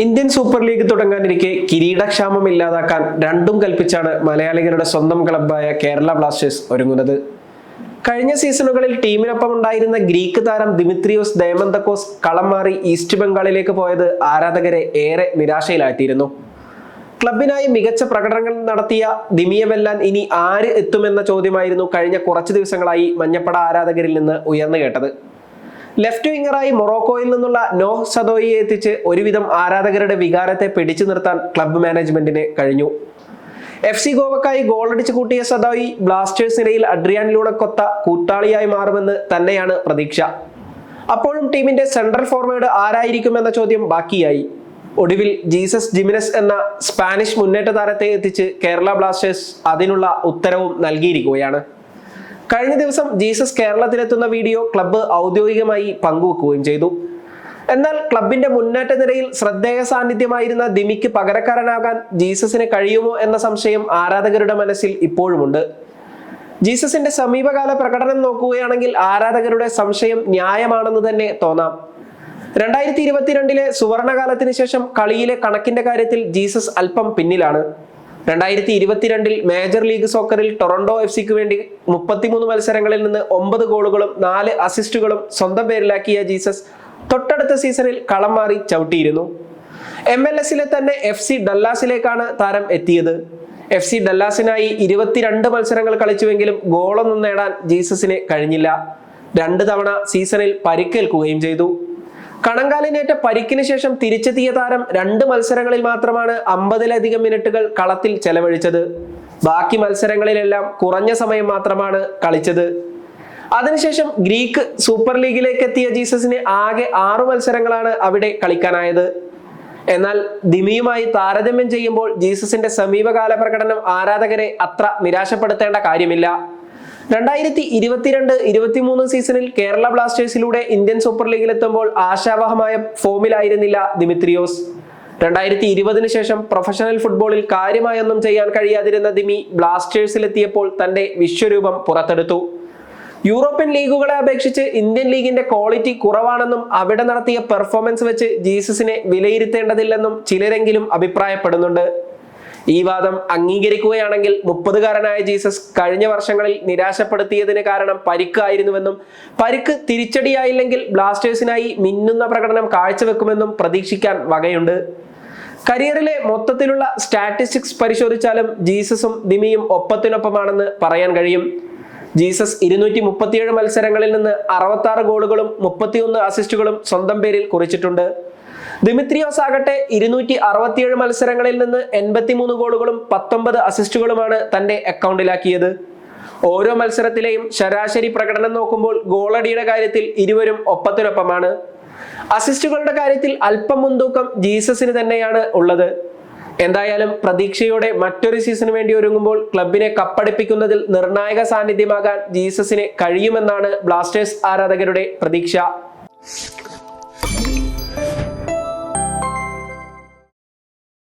Indian super league തുടങ്ങാനിരിക്കെ കിരീടക്ഷാമം ഇല്ലാതാക്കാൻ രണ്ടും കൽപ്പിച്ചാണ് മലയാളികളുടെ സ്വന്തം ക്ലബായ കേരള ബ്ലാസ്റ്റേഴ്സ് ഒരുങ്ങുന്നത്. കഴിഞ്ഞ സീസണുകളിൽ ടീമിനൊപ്പം ഉണ്ടായിരുന്ന ഗ്രീക്ക് താരം ദിമിത്രിയോസ് ദയമന്തക്കോസ് കളം മാറി ഈസ്റ്റ് ബംഗാളിലേക്ക് പോയത് ആരാധകരെ ഏറെ നിരാശയിലാക്കിയിരുന്നു ക്ലബിനായി മികച്ച പ്രകടനങ്ങൾ നടത്തിയ ദിമിയ വെല്ലാൻ ഇനി ആര് എത്തുമെന്ന ചോദ്യമായിരുന്നു കഴിഞ്ഞ കുറച്ച് ദിവസങ്ങളായി മഞ്ഞപ്പട ആരാധകരിൽ നിന്ന് ഉയർന്നു കേട്ടത്. ലെഫ്റ്റ് വിങ്ങറായി മൊറോക്കോയിൽ നിന്നുള്ള നോഹ് സദോയിയെ എത്തിച്ച് ഒരുവിധം ആരാധകരുടെ വികാരത്തെ പിടിച്ചു നിർത്താൻ ക്ലബ്ബ് മാനേജ്മെന്റിന് കഴിഞ്ഞു. എഫ് സി ഗോവക്കായി ഗോളടിച്ചു കൂട്ടിയ സദോയി ബ്ലാസ്റ്റേഴ്സ് നിരയിൽ കൊത്ത കൂട്ടാളിയായി മാറുമെന്ന് തന്നെയാണ് പ്രതീക്ഷ. അപ്പോഴും ടീമിന്റെ സെൻട്രൽ ഫോർവേഡ് ആരായിരിക്കുമെന്ന ചോദ്യം ബാക്കിയായി. ഒടുവിൽ ജീസസ് ജിമിനസ് എന്ന സ്പാനിഷ് മുന്നേറ്റ താരത്തെ എത്തിച്ച് കേരള ബ്ലാസ്റ്റേഴ്സ് അതിനുള്ള ഉത്തരവും നൽകിയിരിക്കുകയാണ്. കഴിഞ്ഞ ദിവസം ജീസസ് കേരളത്തിലെത്തുന്ന വീഡിയോ ക്ലബ്ബ് ഔദ്യോഗികമായി പങ്കുവെക്കുകയും ചെയ്തു. എന്നാൽ ക്ലബിന്റെ മുന്നേറ്റ നിരയിൽ ശ്രദ്ധേയ സാന്നിധ്യമായിരുന്ന ദിമിക്ക് പകരക്കാരനാകാൻ ജീസസിന് കഴിയുമോ എന്ന സംശയം ആരാധകരുടെ മനസ്സിൽ ഇപ്പോഴുമുണ്ട്. ജീസസിന്റെ സമീപകാല പ്രകടനം നോക്കുകയാണെങ്കിൽ ആരാധകരുടെ സംശയം ന്യായമാണെന്ന് തന്നെ തോന്നാം. രണ്ടായിരത്തി ഇരുപത്തിരണ്ടിലെ സുവർണകാലത്തിന് ശേഷം കളിയിലെ കണക്കിന്റെ കാര്യത്തിൽ ജീസസ് അല്പം പിന്നിലാണ്. രണ്ടായിരത്തി ഇരുപത്തിരണ്ടിൽ മേജർ ലീഗ് സോക്കറിൽ ടൊറന്റോ എഫ് സിക്ക് വേണ്ടി മുപ്പത്തിമൂന്ന് മത്സരങ്ങളിൽ നിന്ന് ഒമ്പത് ഗോളുകളും നാല് അസിസ്റ്റുകളും സ്വന്തം പേരിലാക്കിയ ജീസസ് തൊട്ടടുത്ത സീസണിൽ കളം മാറി ചവിട്ടിയിരുന്നു. എം എൽ എസിലെ തന്നെ എഫ് സി ഡല്ലാസിലേക്കാണ് താരം എത്തിയത്. എഫ് സി ഡല്ലാസിനായി ഇരുപത്തിരണ്ട് മത്സരങ്ങൾ കളിച്ചുവെങ്കിലും ഗോളൊന്നും നേടാൻ ജീസസിന് കഴിഞ്ഞില്ല. രണ്ട് തവണ സീസണിൽ പരിക്കേൽക്കുകയും ചെയ്തു. കണങ്കാലിനേറ്റ പരിക്കിന് ശേഷം തിരിച്ചെത്തിയ താരം രണ്ട് മത്സരങ്ങളിൽ മാത്രമാണ് അമ്പതിലധികം മിനിറ്റുകൾ കളത്തിൽ ചെലവഴിച്ചത്. ബാക്കി മത്സരങ്ങളിലെല്ലാം കുറഞ്ഞ സമയം മാത്രമാണ് കളിച്ചത്. അതിനുശേഷം ഗ്രീക്ക് സൂപ്പർ ലീഗിലേക്ക് എത്തിയ ജീസസിന് ആകെ ആറു മത്സരങ്ങളാണ് അവിടെ കളിക്കാനായത്. എന്നാൽ ദിമിയുമായി താരതമ്യം ചെയ്യുമ്പോൾ ജീസസിന്റെ സമീപകാല പ്രകടനം ആരാധകരെ അത്ര നിരാശപ്പെടുത്തേണ്ട കാര്യമില്ല. രണ്ടായിരത്തി ഇരുപത്തിരണ്ട് ഇരുപത്തിമൂന്ന് സീസണിൽ കേരള ബ്ലാസ്റ്റേഴ്സിലൂടെ ഇന്ത്യൻ സൂപ്പർ ലീഗിൽ എത്തുമ്പോൾ ആശാവഹമായ ഫോമിലായിരുന്നില്ല ദിമിത്രിയോസ്. രണ്ടായിരത്തി ഇരുപതിനു ശേഷം പ്രൊഫഷണൽ ഫുട്ബോളിൽ കാര്യമായൊന്നും ചെയ്യാൻ കഴിയാതിരുന്ന ദിമി ബ്ലാസ്റ്റേഴ്സിലെത്തിയപ്പോൾ തന്റെ വിശ്വരൂപം പുറത്തെടുത്തു. യൂറോപ്യൻ ലീഗുകളെ അപേക്ഷിച്ച് ഇന്ത്യൻ ലീഗിന്റെ ക്വാളിറ്റി കുറവാണെന്നും അവിടെ നടത്തിയ പെർഫോമൻസ് വെച്ച് ജീസസിനെ വിലയിരുത്തേണ്ടതില്ലെന്നും ചിലരെങ്കിലും അഭിപ്രായപ്പെടുന്നുണ്ട്. ഈ വാദം അംഗീകരിക്കുകയാണെങ്കിൽ മുപ്പതുകാരനായ ജീസസ് കഴിഞ്ഞ വർഷങ്ങളിൽ നിരാശപ്പെടുത്തിയതിന് കാരണം പരിക്കായിരുന്നുവെന്നും പരിക്ക് തിരിച്ചടിയായില്ലെങ്കിൽ ബ്ലാസ്റ്റേഴ്സിനായി മിന്നുന്ന പ്രകടനം കാഴ്ചവെക്കുമെന്നും പ്രതീക്ഷിക്കാൻ വകയുണ്ട്. കരിയറിലെ മൊത്തത്തിലുള്ള സ്റ്റാറ്റിസ്റ്റിക്സ് പരിശോധിച്ചാലും ജീസസും ദിമിയും ഒപ്പത്തിനൊപ്പമാണെന്ന് പറയാൻ കഴിയും. ജീസസ് ഇരുന്നൂറ്റി മുപ്പത്തിയേഴ് മത്സരങ്ങളിൽ നിന്ന് അറുപത്തി ഗോളുകളും മുപ്പത്തിയൊന്ന് അസിസ്റ്റുകളും സ്വന്തം പേരിൽ കുറിച്ചിട്ടുണ്ട്. ദിമിത്രിയോസ് ആകട്ടെ ഇരുന്നൂറ്റി അറുപത്തിയേഴ് മത്സരങ്ങളിൽ നിന്ന് എൺപത്തിമൂന്ന് ഗോളുകളും പത്തൊമ്പത് അസിസ്റ്റുകളുമാണ് തന്റെ അക്കൗണ്ടിലാക്കിയത്. ഓരോ മത്സരത്തിലെയും ശരാശരി പ്രകടനം നോക്കുമ്പോൾ ഗോളടിയുടെ കാര്യത്തിൽ ഇരുവരും ഒപ്പത്തിനൊപ്പമാണ്. അസിസ്റ്റുകളുടെ കാര്യത്തിൽ അല്പം മുൻതൂക്കം ജീസസിന് തന്നെയാണ് ഉള്ളത്. എന്തായാലും പ്രതീക്ഷയോടെ മറ്റൊരു സീസണ് വേണ്ടി ഒരുങ്ങുമ്പോൾ ക്ലബിനെ കപ്പടിപ്പിക്കുന്നതിൽ നിർണായക സാന്നിധ്യമാകാൻ ജീസസിന് കഴിയുമെന്നാണ് ബ്ലാസ്റ്റേഴ്സ് ആരാധകരുടെ പ്രതീക്ഷ.